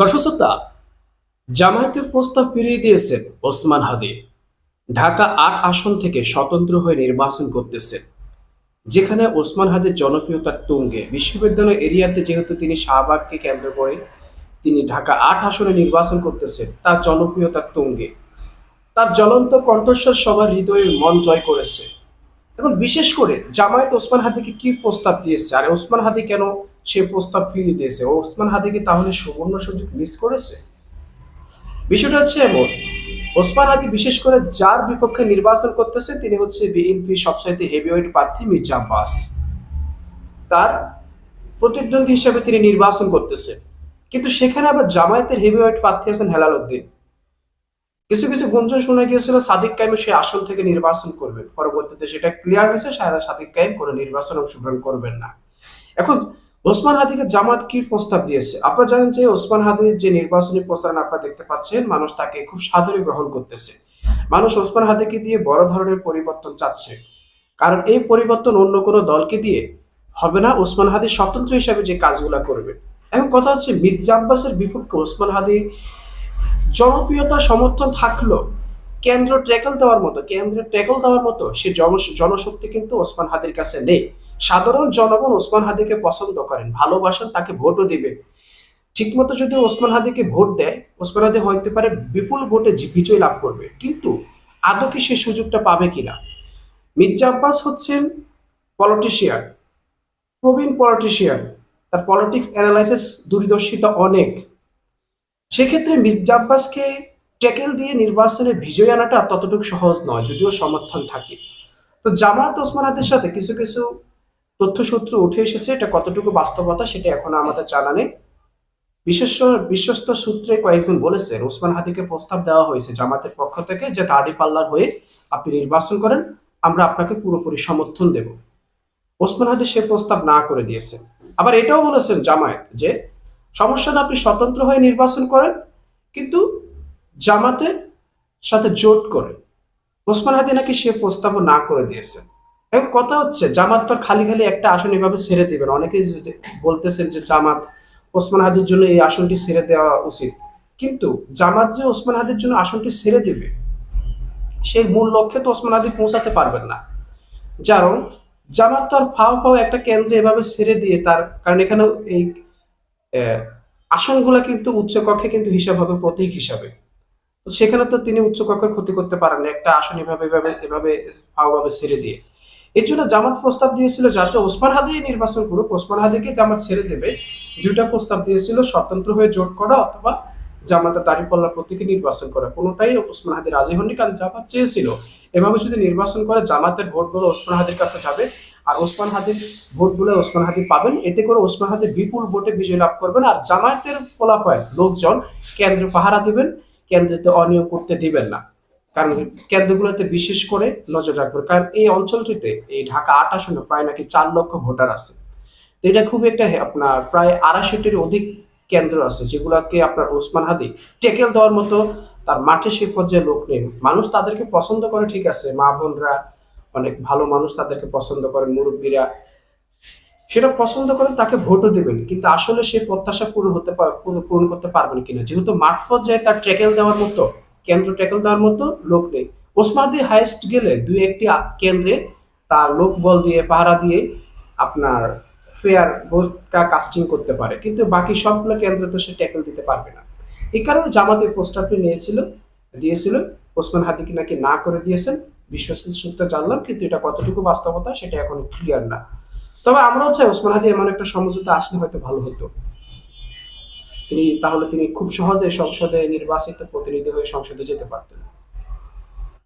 দর্শক জামায়াতের প্রস্তাব ফিরিয়ে দিয়েছেন ওসমান হাদি। ঢাকা আট আসন থেকে স্বতন্ত্র হয়ে নির্বাচন করতেছে, যেখানে ওসমান হাদির জনপ্রিয়তার তুঙ্গে। বিশ্ববিদ্যালয় এরিয়াতে যেহেতু তিনি শাহবাগকে কেন্দ্র করে তিনি ঢাকা আট আসনে নির্বাচন করতেছেন তার জনপ্রিয়তার তুঙ্গে। তার জ্বলন্ত কণ্ঠস্বর সবার হৃদয়ে মন জয় করেছে। এখন বিশেষ করে জামায়াত ওসমান হাদিকে কি প্রস্তাব দিয়েছে? আর ওসমান হাদি কেন সে প্রস্তাব ফিরিয়ে দিয়েছে। ওসমান হাদিকে তাহলে সুবর্ণ সুযোগ মিস করেছে? বিষয়টা হচ্ছে এমন, ওসমান হাদি বিশেষ করে যার বিপক্ষে নির্বাচন করতেছে, তিনি হচ্ছে বিএনপি সবচাইতে হেভিওয়েট প্রার্থী মির্জা আব্বাস। তার প্রতিদ্বন্দ্বী হিসেবে তিনি নির্বাচন করতেছে। কিন্তু সেখানে আবার জামায়াতের হেভিওয়েট প্রার্থী আছেন হেলাল উদ্দিন। কিছু কিছু গুঞ্জন শোনা গিয়েছিল, সাদিক কাইম সেই আসন থেকে নির্বাচন করবেন। পরবর্তীতে সেটা ক্লিয়ার হয়েছে, সাদিক কাইম কোনো নির্বাচন অংশগ্রহণ করবেন না। এখন ওসমান হাদিকে জামাত কি প্রস্তাব দিয়েছে? আপনারা জানেন যে ওসমান হাদির যে নির্বাচনী প্রস্তাবনা আপনারা দেখতে পাচ্ছেন, মানুষ তাকে খুব সাদরে গ্রহণ করতেছে। মানুষ ওসমান হাদিকে দিয়ে বড় ধরনের পরিবর্তন চাচ্ছে। কারণ এই পরিবর্তন অন্য কোনো দলকে দিয়ে হবে না, ওসমান হাদি স্বতন্ত্র হিসাবে যে কাজগুলো করবে। এখন কথা হচ্ছে, মির্জা আব্বাসের বিপক্ষে ওসমান হাদি জনপ্রিয়তা সমর্থন থাকল কেন্দ্র ট্যাকল দেওয়ার মতো, কেন্দ্রে ট্যাকল দেওয়ার মতো সে জন- জনশক্তি কিন্তু ওসমান হাদির কাছে নেই। সাধারণ জনগণ ওসমান হাদিকে পছন্দ করেন, ভালোবাসেন, তাকে ভোটও দিবেন। ঠিকমতো যদি ওসমান হাদিকে ভোট দেয়, ওসমান হাদি হইতে পারে বিপুল ভোটে বিজয় লাভ করবে। কিন্তু আদৌ কি সে সুযোগটা পাবে কিনা? মির্জা আব্বাস হচ্ছেন পলিটিশিয়ান প্রবীণ পলিটিশিয়ান তার পলিটিক্স অ্যানালাইসিস দূরদর্শিতা অনেক। সেক্ষেত্রে মির্জা আব্বাসকে ট্যাকেল দিয়ে নির্বাচনে বিজয় আনাটা ততটুকু সহজ নয়, যদিও সমর্থন থাকে। তো জামাত ওসমান হাদির সাথে কিছু কিছু তথ্যসূত্র উঠে এসেছে, এটা কতটুকু বাস্তবতা সেটা এখন আমাদের জানা নেই। বিশেষ বিশ্বস্ত সূত্রে কয়েকজন বলেছেন, ওসমান হাদিকে প্রস্তাব দেওয়া হয়েছে জামাতের পক্ষ থেকে যে দাড়ি পাল্লার হয়ে আপনি নির্বাচন করেন, আমরা আপনাকে পুরোপুরি সমর্থন দেব। ওসমান হাদি সে প্রস্তাব না করে দিয়েছেন। আবার এটাও বলেছেন জামায়াত যে, সমস্যা না আপনি স্বতন্ত্র হয়ে নির্বাচন করেন, কিন্তু জামাতের সাথে জোট করে। ওসমান হাদি নাকি সে প্রস্তাবও না করে দিয়েছে এখন কথা হচ্ছে, জামাত তো খালি খালি একটা আসন এভাবে ছেড়ে দিবেন অনেকেই বলতেছেন যে জামাত ওসমান হাদির জন্য এই আসনটি ছেড়ে দেওয়া উচিত। কিন্তু জামাত যে ওসমান হাদির জন্য আসনটি ছেড়ে দেবে, সেই মূল লক্ষ্যে তো ওসমান হাদি পৌঁছাতে পারবেন না। কারণ জামাত আর ফাও ফাও একটা কেন্দ্রে এভাবে ছেড়ে দিয়ে তার, কারণ এখানে এই আসনগুলা কিন্তু উচ্চকক্ষে কিন্তু হিসাব হবে প্রতীক হিসাবে। তো সেখানে তো তিনি উচ্চকক্ষের ক্ষতি করতে পারেন একটা আসন এভাবে এভাবে এভাবে ফাওভাবে ছেড়ে দিয়ে। এর জন্য জামাত প্রস্তাব দিয়েছিল যাতে ওসমান হাদি নির্বাচন করুক। ওসমান হাদিকে জামাত ছেড়ে দেবে। দুইটা প্রস্তাব দিয়েছিল, স্বতন্ত্র হয়ে জোট করা অথবা জামাতের দাঁড়িপাল্লার প্রতীকে নির্বাচন করা। কোনোটাই ওসমান হাদি রাজি হননি, কারণ জামাত চেয়েছিল এভাবে যদি নির্বাচন করে, জামাতের ভোটগুলো ওসমান হাদির কাছে যাবে। আর ওসমান হাদির ভোটগুলো ওসমান হাদি পাবেন। এতে করে ওসমান হাদি বিপুল ভোটে বিজয় লাভ করবেন। আর জামায়াতের ফলাফল, লোকজন কেন্দ্রে পাহারা দিবেন। কেন্দ্রেতে অনিয়ম করতে দিবেন না। কারণ কেন্দ্রগুলোতে বিশেষ করে নজর রাখবেন। কারণ এই অঞ্চলটিতে এই ঢাকা আট আসনে প্রায় নাকি চার লক্ষ ভোটার আছে। তো এটা খুব একটা আপনার প্রায় আড়াইশোটির অধিক কেন্দ্র আছে, যেগুলোকে আপনার ওসমান হাদি টেকেল দেওয়ার মতো তার মাঠে সে পর্যায়ে লোক নেই। মানুষ তাদেরকে পছন্দ করে ঠিক আছে, মা বোনরা অনেক ভালো মানুষ তাদেরকে পছন্দ করে মুরব্বীরা সেটা পছন্দ করেন তাকে ভোটও দেবেন, কিন্তু আসলে সে প্রত্যাশা পূরণ হতে পার- পূরণ করতে পারবেন কিনা? যেহেতু মাঠ পর্যায়ে তার ট্যাকেল দেওয়ার মতো, কেন্দ্র ট্যাকেল দেওয়ার মতো লোক নেই। ওসমাদি হাইস্ট গেলে দুই একটি কেন্দ্রে তার লোক বল দিয়ে, পাহারা দিয়ে আপনার ফেয়ার ভোটটা কাস্টিং করতে পারে, কিন্তু বাকি সবগুলো কেন্দ্রে তো সে ট্যাকেল দিতে পারবে না। এই কারণে জামাতের প্রস্তাবটি নিয়েছিল, দিয়েছিল। ওসমান হাদিকে নাকি না করে দিয়েছেন? বিশ্বস্ত সূত্রে জানলাম, কিন্তু এটা কতটুকু বাস্তবতা সেটা এখন ক্লিয়ার না। তবে আমরাও চাই ওসমান হাদি এমন একটা সমঝোতা আসলে হয়তো ভালো হতো। তিনি তাহলে তিনি খুব সহজে সংসদে নির্বাচিত প্রতিনিধি হয়ে সংসদে যেতে পারতেন।